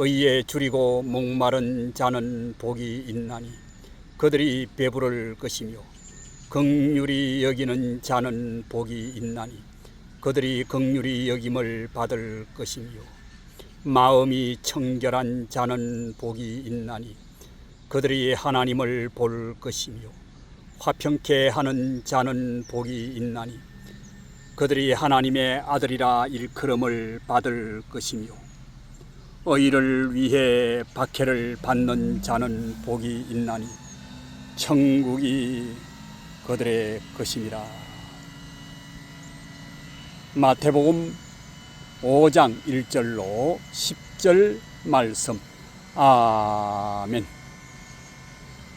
의에 줄이고 목마른 자는 복이 있나니 그들이 배부를 것이며 극률이 여기는 자는 복이 있나니 그들이 극률이 여김을 받을 것이며 마음이 청결한 자는 복이 있나니 그들이 하나님을 볼 것이며 화평케 하는 자는 복이 있나니 그들이 하나님의 아들이라 일컬음을 받을 것이며 의를 위해 박해를 받는 자는 복이 있나니 천국이 그들의 것이니라. 마태복음 5장 1절로 10절 말씀. 아멘.